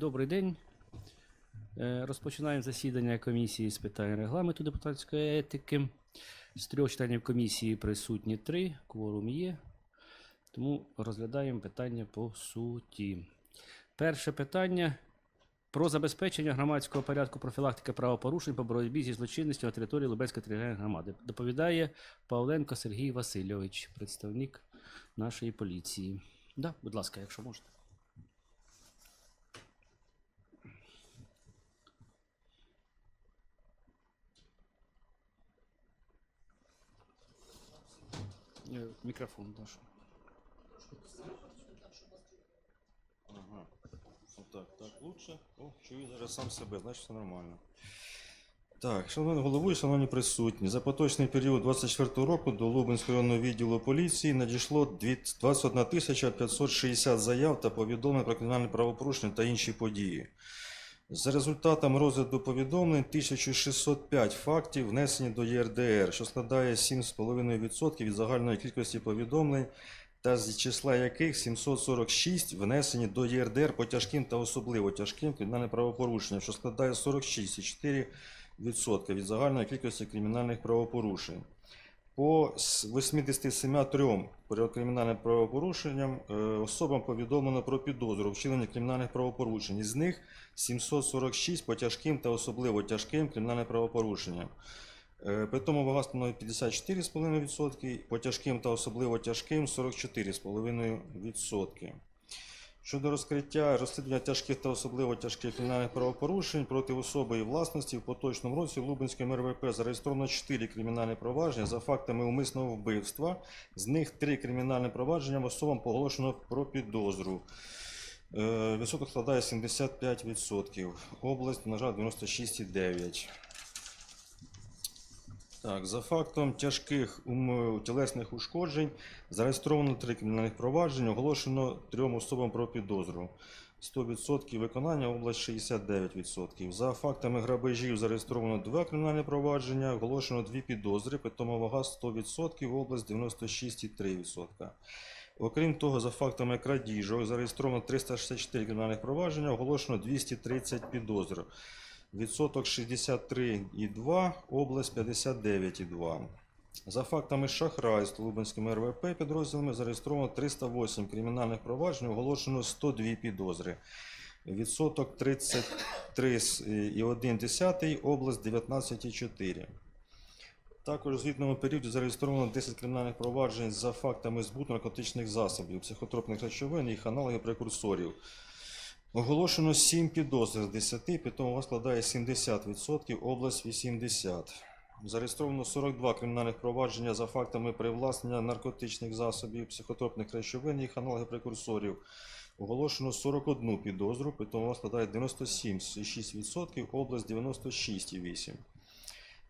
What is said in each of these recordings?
Добрий день. Е, Розпочинаємо засідання комісії з питань регламенту депутатської етики. З трьох членів комісії присутні три, кворум є. Тому розглядаємо питання по суті. Перше питання про забезпечення громадського порядку профілактики правопорушень по боротьбі зі злочинністю на території Лубенської територіальної громади. Доповідає Павленко Сергій Васильович, представник нашої поліції. Да, будь ласка, якщо можете. Мікрофон прошу. Ага. Отак, так лучше. О, чую зараз сам себе, значить все нормально. Так, шановні головуючі, шановні присутні, за поточний період 24 року до Лубенського районного відділу поліції надійшло 21 560 заяв та повідомлень про кримінальне правопорушення та інші події. За результатом розгляду повідомлень 1605 фактів внесені до ЄРДР, що складає 7,5% від загальної кількості повідомлень та з числа яких 746 внесені до ЄРДР по тяжким та особливо тяжким кримінальним правопорушенням, що складає 46,4% від загальної кількості кримінальних правопорушень. По с- 87 перед кримінальним правопорушенням е, особам повідомлено про підозру вчинення кримінальних правопорушень. Із них 746 по тяжким та особливо тяжким кримінальним правопорушенням. Е, При тому вага становить 54,5%, по тяжким та особливо тяжким 44,5%. Щодо розкриття розслідування тяжких та особливо тяжких кримінальних правопорушень проти особи і власності в поточному році в Лубенському РВП зареєстровано 4 кримінальні провадження за фактами умисного вбивства. З них 3 кримінальні провадження особам поголошено про підозру. Е, Відсоток складає 75%. Область, на жаль, 96,9%. Так, за фактом тяжких тілесних ушкоджень зареєстровано три кримінальних провадження, оголошено трьом особам про підозру. 100% виконання, область 69%. За фактами грабежів зареєстровано два кримінальні провадження, оголошено дві підозри, питома вага 100%, область 96,3%. Окрім того, за фактами крадіжок зареєстровано 364 кримінальних провадження, оголошено 230 підозр. Відсоток 63,2, область 59,2. За фактами шахрайств Лубенським РВП підрозділами зареєстровано 308 кримінальних проваджень, оголошено 102 підозри. Відсоток 33,1, область 19,4. Також у звітному періоді зареєстровано 10 кримінальних проваджень за фактами збуту наркотичних засобів, психотропних речовин їх аналогів прекурсорів. Оголошено 7 підозр з 10, питому вас складає 70%, область 80%. Зареєстровано 42 кримінальних провадження за фактами привласнення наркотичних засобів, психотропних речовин їх аналогів прекурсорів. Оголошено 41 підозру, питому вас складає 97,6%, область 96,8%.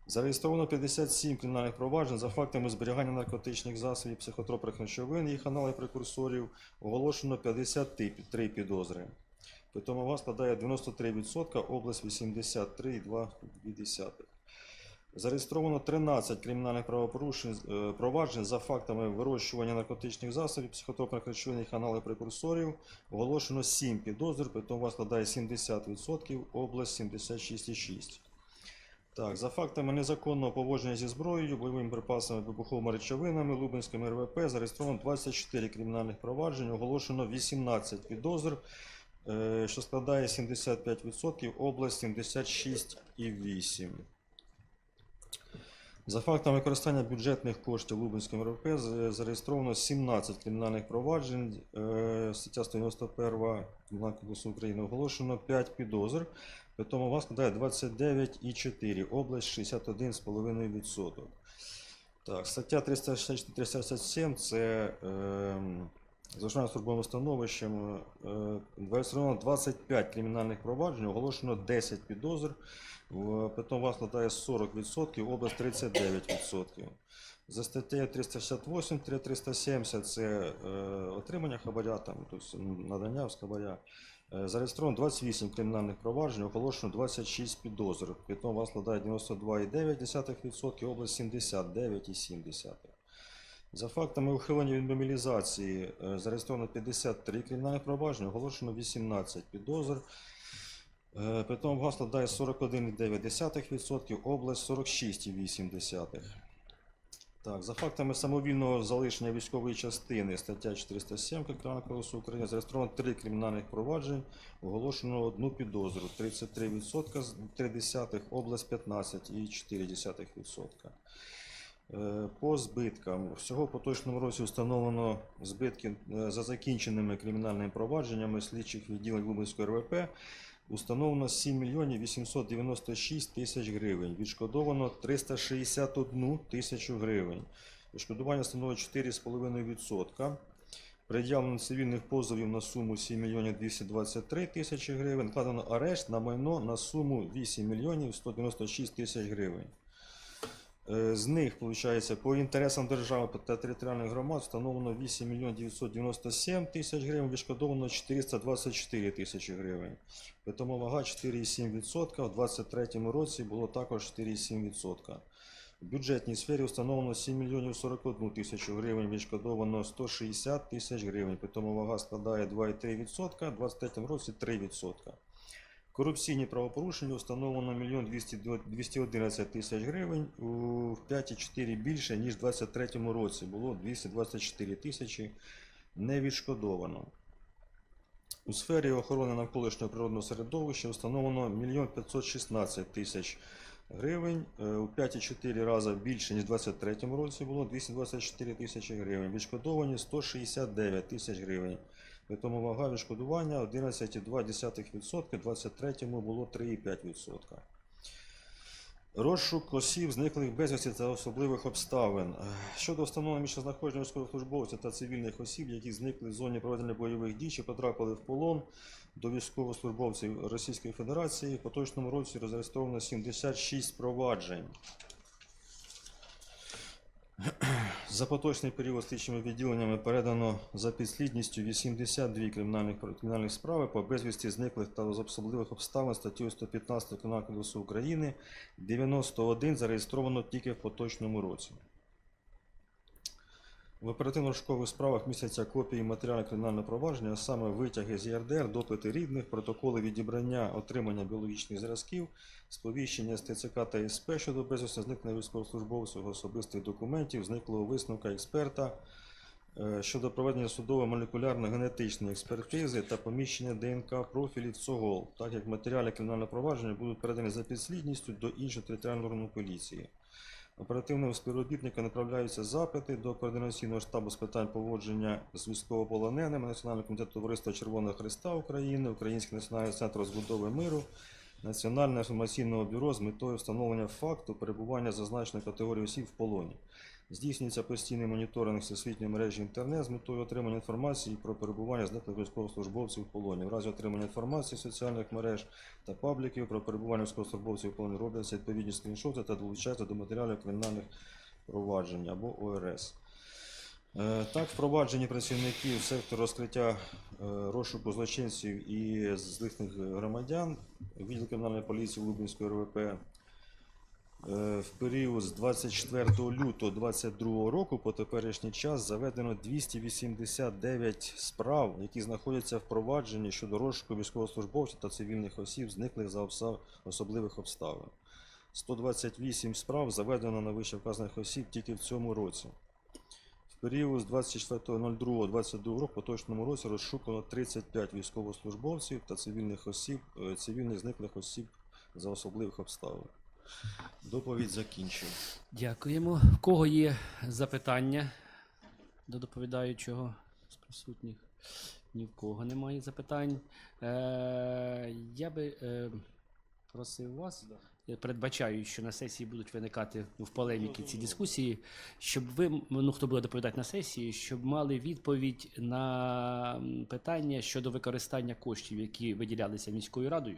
Зареєстровано 57 кримінальних проваджень за фактами зберігання наркотичних засобів, психотропних речовин їх аналогів прекурсорів. Оголошено 53 підозри. Питома вага складає 93%, область 83,2%. Зареєстровано 13 кримінальних правопорушень е, проваджень за фактами вирощування наркотичних засобів, психотропних речовин їх аналогів прекурсорів. Оголошено 7 підозр, питома вага складає 70%, область 76,6%. Так, за фактами незаконного поводження зі зброєю, бойовими припасами, вибуховими речовинами Лубенським РВП зареєстровано 24 кримінальних проваджень, оголошено 18 підозр, що складає 75%, область 76,8%. За фактами використання бюджетних коштів Лубенським РВП з- зареєстровано 17 кримінальних проваджень, е, стаття 191 Кримінального кодексу України оголошено 5 підозр, Притому у вас складає 29,4, область 61,5%. Так, стаття 364-367 це е, зловживання службовим становищем. Е, зареєстровано 25 кримінальних проваджень, оголошено 10 підозр. Притом вас складає 40%, область 39%. За статтею 368-370 це е, отримання хабаря, там, тобто надання з хабаря. Е, Зареєстровано 28 кримінальних проваджень, оголошено 26 підозр. Притом вас складає 92,9%, область 79,7%. За фактами ухилення від мобілізації е, зареєстровано 53 кримінальних проваджень, оголошено 18 підозр. Питом ГАС складає 41,9%, область 46,8%. Так, за фактами самовільного залишення військової частини, стаття 407 Кримінального кодексу України, зареєстровано 3 кримінальних проваджень, оголошено одну підозру 33%, з 0,3%, область 15,4%. Е, По збиткам. Всього в поточному році встановлено збитки е, за закінченими кримінальними провадженнями слідчих відділень Лубенської РВП. Установлено 7 мільйонів 896 тисяч гривень. Відшкодовано 361 тисячу гривень. Відшкодування становить 4,5%. Пред'явлено цивільних позовів на суму 7 мільйонів 223 тисячі гривень. Накладено арешт на майно на суму 8 мільйонів 196 тисяч гривень. Е, З них, виходить, по інтересам держави та територіальних громад встановлено 8 мільйонів 997 тисяч гривень, відшкодовано 424 тисячі гривень. Питомо вага 4,7%, в 2023 році було також 4,7%. В бюджетній сфері встановлено 7 мільйонів 41 тисячу гривень, відшкодовано 160 тисяч гривень. Питомо вага складає 2,3%, в 2023 році 3%. Корупційні правопорушення встановлено 1 211 тисяч гривень, у 5,4 більше, ніж у 2023 році. Було 224 тисячі не відшкодовано. У сфері охорони навколишнього природного середовища встановлено 1 516 тисяч гривень, е, у 5,4 рази більше, ніж у 2023 році було 224 тисячі гривень. Відшкодовані 169 тисяч гривень. При тому вага відшкодування 11,2%, в 23-му було 3,5%. Розшук осіб, зниклих безвісті та особливих обставин. Щодо встановлення місцезнаходження військовослужбовців та цивільних осіб, які зникли в зоні проведення бойових дій чи потрапили в полон до військовослужбовців Російської Федерації, в поточному році розреєстровано 76 проваджень. За поточний період слідчими відділеннями передано за підслідністю 82 кримінальних, кримінальних справи по безвісті зниклих та з особливих обставин статтю 115 Кримінального кодексу України, 91 зареєстровано тільки в поточному році. В оперативно-розшукових справах містяться копії матеріалів кримінального провадження, а саме витяги з ЄРДР, допити рідних, протоколи відібрання, отримання біологічних зразків, сповіщення з ТЦК та СП щодо безвісно зникнення військовослужбовців, особистих документів, зниклого висновка експерта е, щодо проведення судово-молекулярно-генетичної експертизи та поміщення ДНК профілів ЦОГОЛ, так як матеріали кримінального провадження будуть передані за підслідністю до іншого територіального органу поліції. Оперативним співробітника направляються запити до координаційного штабу з питань поводження з військовополоненими Національного комітету Товариства Червоного Христа України, Український національний центр розбудови миру, Національного інформаційного бюро з метою встановлення факту перебування зазначеної категорії осіб в полоні. Здійснюється постійний моніторинг всесвітньої мережі інтернет з метою отримання інформації про перебування зниклих військовослужбовців в полоні. В разі отримання інформації з соціальних мереж та пабліків про перебування військовослужбовців в полоні робляться відповідні скріншоти та долучаються до матеріалів кримінальних проваджень або ОРС. Е, Так, впроваджені працівників сектору розкриття е, розшуку злочинців і злихних громадян відділ кримінальної поліції Лубенської РВП в період з 24 лютого 2022 року по теперішній час заведено 289 справ, які знаходяться в провадженні щодо розшуку військовослужбовців та цивільних осіб, зниклих за особливих обставин. 128 справ заведено на вище вказаних осіб тільки в цьому році. В період з 24.02.22 року по точному році розшукано 35 військовослужбовців та цивільних осіб, е, цивільних зниклих осіб за особливих обставин. Доповідь закінчив. Дякуємо. В кого є запитання до доповідаючого з присутніх? Ні в кого немає запитань. Е, я би е, просив вас, я передбачаю, що на сесії будуть виникати ну, в полеміки ці дискусії, щоб ви, ну хто буде доповідати на сесії, щоб мали відповідь на питання щодо використання коштів, які виділялися міською радою.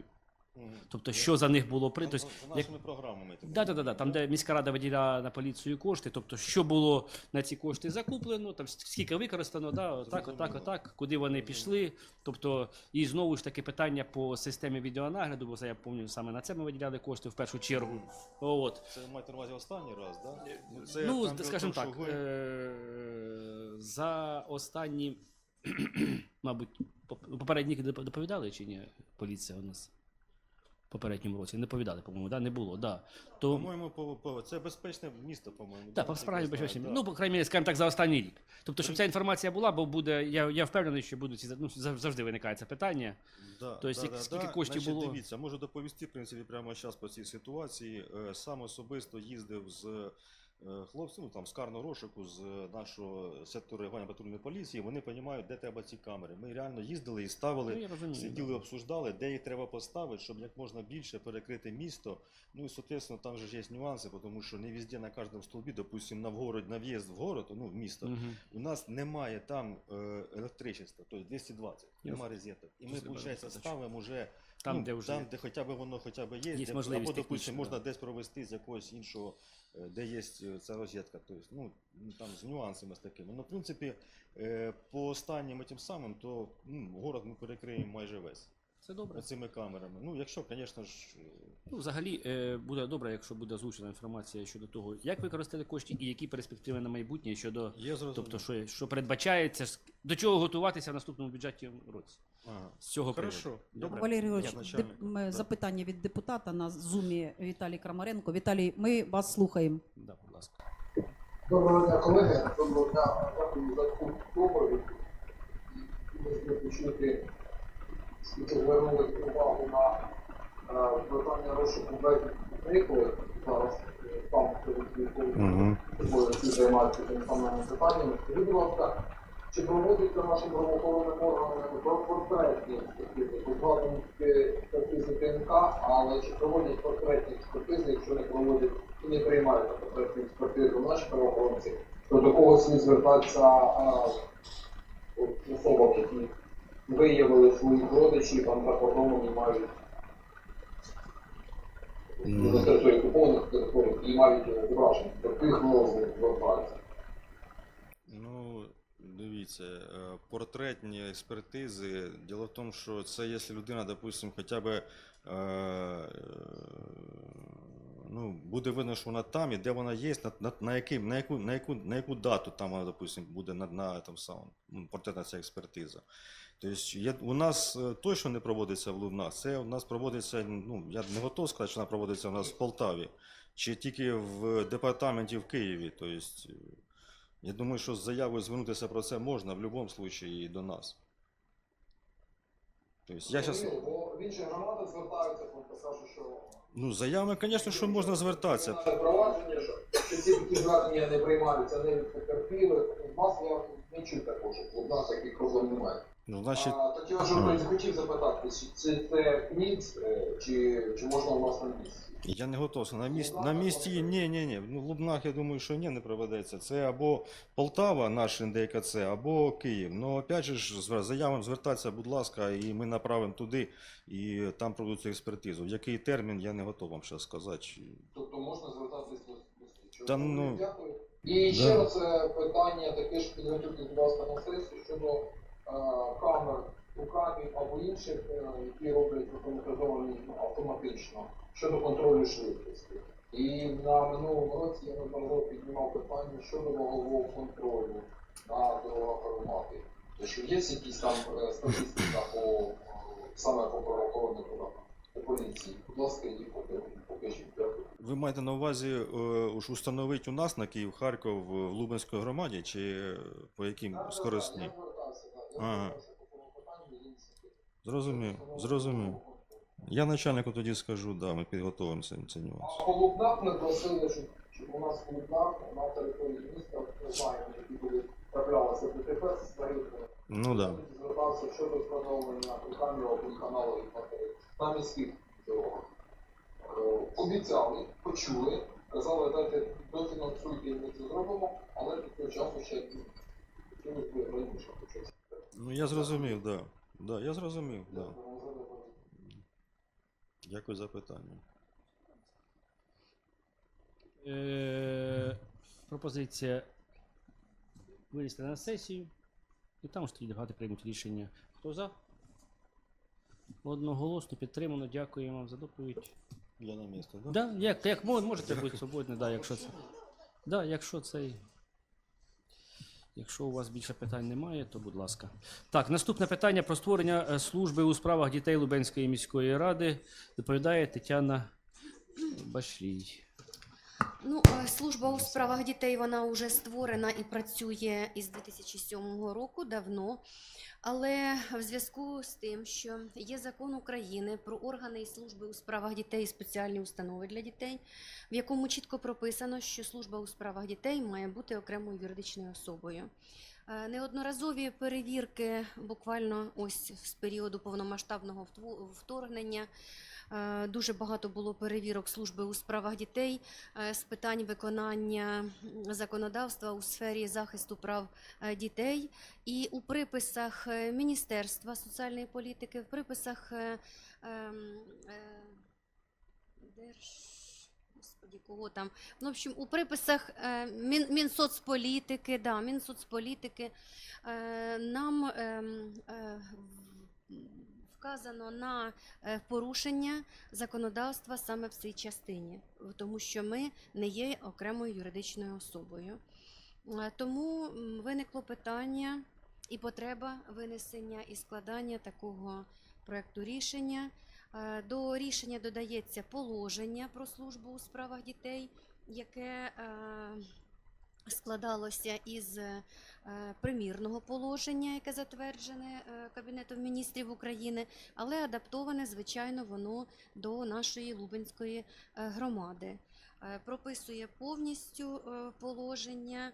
Тобто, що за них було прийнято. за як- нашими програмами. Да, да, да, да. Там, де міська рада виділяла на поліцію кошти, тобто, що було на ці кошти закуплено, там скільки використано, да, отак, отак, отак, куди вони пішли. Тобто, і знову ж таки питання по системі відеонагляду, бо це я пам'ятаю, саме на це ми виділяли кошти в першу чергу. От. Це маєте на увазі останній раз, так? Да? Це ну, там, скажімо то, так, ви- е- за останні, мабуть, поп- попередні доповідали чи ні? Поліція у нас попередньому році. Не повідали, по-моєму, да? не було. Да. То, По-моєму, по, по, це безпечне місто, по-моєму. Так, по справді безпечне. да. Ну, по крайній мірі, скажімо так, за останній рік. Тобто, щоб ця інформація була, бо буде, я, я впевнений, що будуть ці ну, завжди виникає це питання. Да, Тобто, да, скільки коштів Значить, було? Дивіться, можу доповісти, в принципі, прямо зараз по цій ситуації. Е, Сам особисто їздив з е, ну, там, з карного розшуку, з нашого сектору реагування патрульної поліції. Вони розуміють, де треба ці камери. Ми реально їздили і Ну, ставили. я розумію. Сиділи, обсуждали, де їх треба поставити, щоб як можна більше перекрити місто. Ну і, соответственно, там же є нюанси, тому що не везде на кожному столбі, допустим, на вгород, на в'їзд в город, ну, в місто, Мгм. у нас немає там е, електричества, тобто 220, немає розеток. І ми, виходить, ставимо вже Там, ну, де вже там, де хоча б воно хоча б є, Є де, або, допустим, можна десь провести з якогось іншого, е, де є е, ця розетка. Тобто, ну, там з нюансами з такими. Ну, в принципі, е, по останнім тим самим, то ну, город ми перекриємо майже весь Це добре. цими камерами. Ну, якщо, звісно ж, е, Ну, взагалі, буде добре, якщо буде озвучена інформація щодо того, як використати кошти і які перспективи на майбутнє щодо. Тобто, що, що передбачається, до чого готуватися в наступному бюджеті році. Ага. З цього Хорошо. приводу. Добре. Валерій Григорович, деп- м, Да. запитання від депутата на зумі Віталій Крамаренко. Віталій, ми вас слухаємо. Да, будь ласка. Доброго дня, колеги. Доброго дня. Дякую за таку доповідь. Б почути, скільки звернули увагу на е, питання розшуку безвісти зниклих. Зараз е, там Мгм. які займаються тим самим питанням. Скажіть, будь ласка, чи проводиться нашим правоохоронним органам портретні експертизи? Покладені експертизи ДНК, але чи проводять портретні експертизи, якщо не проводять і не приймають портретні експертизи наші правоохоронці, то до кого слід звертатися особам, які виявили своїх родичів там за кордоном і мають на території окупованих територій і мають зображення, до тих знову звертаються. Дивіться, е, портретні експертизи. Діло в тому, що це якщо людина, допустимо, хоча б е, е, ну, буде видно, що вона там і де вона є, на, на, на, який, на, яку, на, яку, на яку дату там вона, допустимо, буде на, на там самому, ну, портретна ця експертиза. Тобто я, у нас точно не проводиться в Лубнах, це у нас проводиться, ну, я не готов сказати, що вона проводиться у нас в Полтаві, чи тільки в департаменті в Києві. Тобто, я думаю, що з заявою звернутися про це можна в будь-якому випадку і до нас. Тобто, я щас... Бо в інші громади звертаються, що Ну, з заявами, звісно, що можна звертатися. Провадження, що, що ці такі звернення не приймаються, не потерпіли. У нас я не чую також, у нас таких проблем немає. Ну, значить, А, так я вже хотів запитати, чи це, це КНІЦ, е, чи, чи можна у вас на місці? я не готовий. На місці, на місці ні, ні, ні. Ну, в Лубнах, я думаю, що ні, не проведеться. Це або Полтава, наш НДКЦ, або Київ. Ну, опять же, з заявами звертатися, будь ласка, і ми направимо туди, і там проведуть експертизу. В який термін, я не готов вам ще сказати. Тобто можна звертатись до слідчого. Та ну, Дякую. І да. ще раз питання таке ж підготуйте, будь ласка, на сесію щодо камер руками або інших, е, які роблять автоматизовані автоматично щодо контролю швидкості. І на минулому році я неодноразово піднімав питання щодо вагового контролю на дорогах громади. Тобто є якісь там е, статистика по е, саме по правоохоронних органах, по поліції? Будь ласка, її покажіть. Дякую. Ви маєте на увазі е, уж установити у нас на Київ, Харків, в Лубенській громаді, чи е, по яким скоростні? Я звертався, так. Я Ага. Зрозумів, зрозумів. Я начальнику тоді скажу, да, ми підготовимо цей, цей. А Лубнах ми просили, щоб, щоб у нас в на території міста, ми знаємо, які були траплялися ДТП з тарифами. Ну да. Звертався щодо встановлення руками або каналових матеріалів на міських дорогах. Е, Обіцяли, почули, казали, дайте дофінансуйте, і ми це зробимо, але до цього часу ще хотілося б раніше почати. Ну я зрозумів, да. Да, я зрозумів, да. Дякую за питання. Е, пропозиція винести на сесію. І там ж тоді депутати приймуть рішення. Хто за? Одноголосно підтримано. Дякуємо вам за доповідь. Я на місці, так? Да, як, як можете бути свободні, да, якщо це. Да, якщо це. Якщо у вас більше питань немає, то будь ласка. Так, наступне питання про створення е, служби у справах дітей Лубенської міської ради доповідає Тетяна Башлій. Ну, е, служба у справах дітей вона вже створена і працює із 2007 року давно. Але в зв'язку з тим, що є закон України про органи і служби у справах дітей спеціальні установи для дітей, в якому чітко прописано, що служба у справах дітей має бути окремою юридичною особою. Е, Неодноразові перевірки, буквально ось з періоду повномасштабного вторгнення, е, дуже багато було перевірок служби у справах дітей е, з питань виконання законодавства у сфері захисту прав дітей. І у приписах Міністерства соціальної політики, в приписах ем, Держ... Господі, кого там? Ну, в общем, у приписах е, Мін, Мінсоцполітики, да, Мінсоцполітики е, нам ем, е, вказано на е, порушення законодавства саме в цій частині, тому що ми не є окремою юридичною особою. Е, Тому виникло питання і потреба винесення і складання такого проекту рішення. Е, До рішення додається положення про службу у справах дітей, яке е, складалося із е, примірного положення, яке затверджене Кабінетом міністрів України, але адаптоване, звичайно, воно до нашої Лубенської громади. Прописує повністю положення,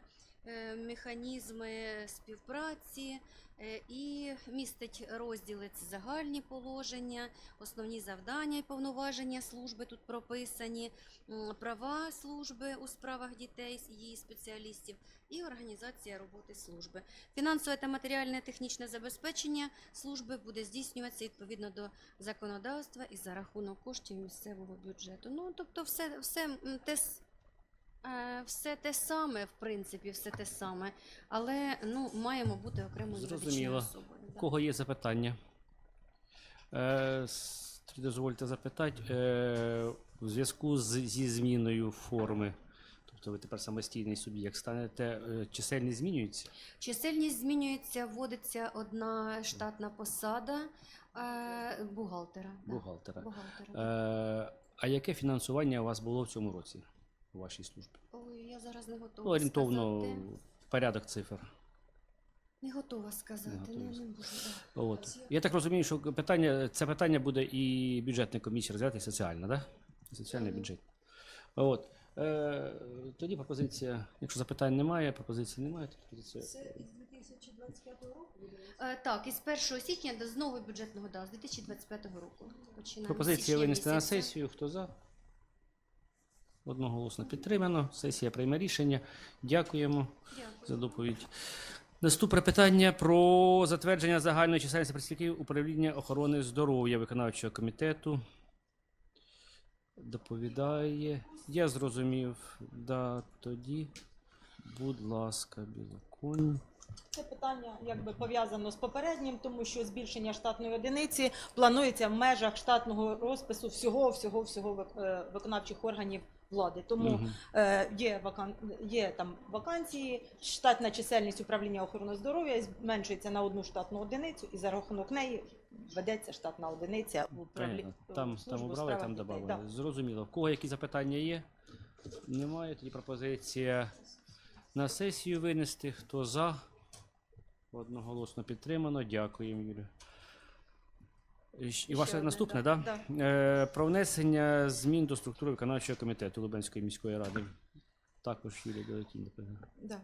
механізми співпраці е, і містить розділи це загальні положення, основні завдання і повноваження служби тут прописані, права служби у справах дітей, її спеціалістів і організація роботи служби. Фінансове та матеріальне технічне забезпечення служби буде здійснюватися відповідно до законодавства і за рахунок коштів місцевого бюджету. Ну, тобто, все, все те, е, все те саме, в принципі, все те саме, але ну, маємо бути юридичною Зрозуміло. особою. У да. кого є запитання? Е, с- тоді дозвольте запитати. Е, у зв'язку з, зі зміною форми, тобто ви тепер самостійний суб'єкт, станете, е, чисельність змінюється? Чисельність змінюється, вводиться одна штатна посада е, бухгалтера. да. Бухгалтера. Бухгалтера. Е, а яке фінансування у вас було в цьому році у вашій службі? Ой, я зараз не готова Ну, орієнтовно сказати. порядок цифр. Не готова сказати, Не не, готова не, можу. От. Я так розумію, що питання, це питання буде і бюджетна комісія розглядати, і соціальна, да? І Соціальний бюджет. От. Е, тоді пропозиція, якщо запитань немає, пропозиції немає, то пропозиція. Е, так, із 1 січня до з нового бюджетного да, з 2025 року. Починаємо Пропозиція винести на сесію. Хто за? Одноголосно підтримано. Сесія прийме рішення. Дякуємо Дякую. за доповідь. Наступне питання про затвердження загальної чисельності працівників управління охорони здоров'я виконавчого комітету. Доповідає. Я зрозумів. Да, тоді, будь ласка, Білоконь. Це питання якби пов'язано з попереднім, тому що збільшення штатної одиниці планується в межах штатного розпису всього всього всього е, виконавчих органів влади. Тому Мгм. е, є вакан... є там вакансії, штатна чисельність управління охорони здоров'я зменшується на одну штатну одиницю, і за рахунок неї ведеться штатна одиниця в управлінні. Понятно. Там, там убрали, там додали. Зрозуміло. В кого які запитання є? Немає. Тоді пропозиція на сесію винести. Хто за? Одноголосно підтримано. Дякуємо, Юрію. І ваше одне, наступне, да, так? Да? Е, про внесення змін до структури виконавчого комітету Лубенської міської ради. Також Юрій Білотін доповідає. Да.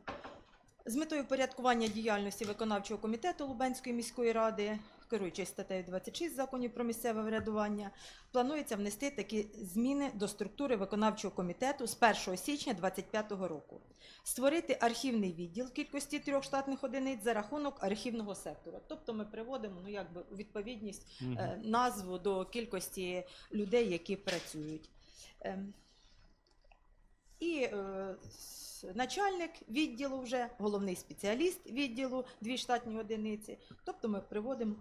З метою порядкування діяльності виконавчого комітету Лубенської міської ради керуючись статтею 26 законів про місцеве врядування, планується внести такі зміни до структури виконавчого комітету з 1 січня 2025 року. Створити архівний відділ в кількості трьох штатних одиниць за рахунок архівного сектору. Тобто ми приводимо ну, якби, у відповідність е, назву до кількості людей, які працюють. Ем, І е, начальник відділу вже, головний спеціаліст відділу, дві штатні одиниці. Тобто ми приводимо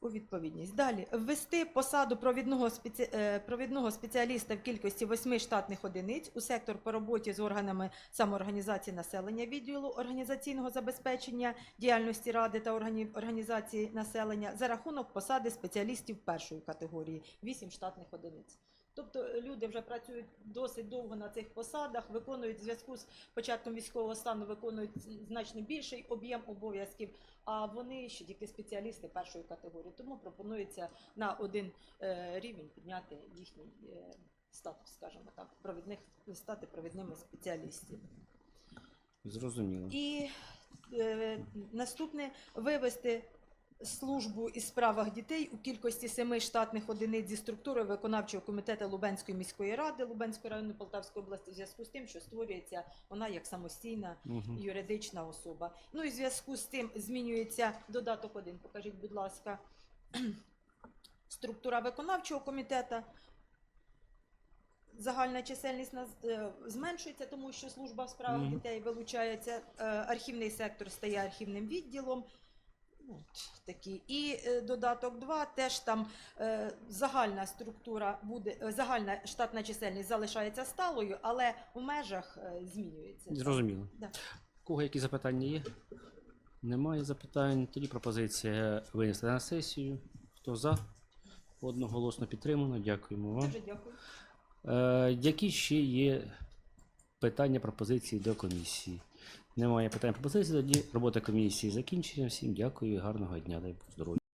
у відповідність. Далі ввести посаду провідного, спеці... е, провідного спеціаліста в кількості восьми штатних одиниць у сектор по роботі з органами самоорганізації населення відділу організаційного забезпечення діяльності ради та органі... організації населення за рахунок посади спеціалістів першої категорії 8 штатних одиниць. Тобто е, люди вже працюють досить довго на цих посадах, виконують в зв'язку з початком військового стану, виконують значно більший об'єм обов'язків, а вони ще тільки спеціалісти першої категорії. Тому пропонується на один е, рівень підняти їхній е, статус, скажімо так, провідних стати провідними спеціалістів. Зрозуміло. І е, наступне вивести службу із справах дітей у кількості семи штатних одиниць зі структури виконавчого комітету Лубенської міської ради Лубенської району Полтавської області в зв'язку з тим, що створюється вона як самостійна Мгм. юридична особа. Ну і в зв'язку з цим змінюється додаток 1. Покажіть, будь ласка, структура виконавчого комітету. Загальна чисельність е, зменшується, тому що служба в справах дітей вилучається. Е, архівний сектор стає архівним відділом. От, такі. І е, додаток 2, теж там е, загальна структура буде, е, загальна штатна чисельність залишається сталою, але в межах е, змінюється. Зрозуміло. Да. Кого які запитання є? Немає запитань. Тоді пропозиція винести на сесію. Хто за? Одноголосно підтримано. Дякуємо вам. Дуже дякую. Е, які ще є питання, пропозиції до комісії? Немає питань пропозицій, тоді робота комісії закінчена. Всім дякую і гарного дня. Дай здоров'я.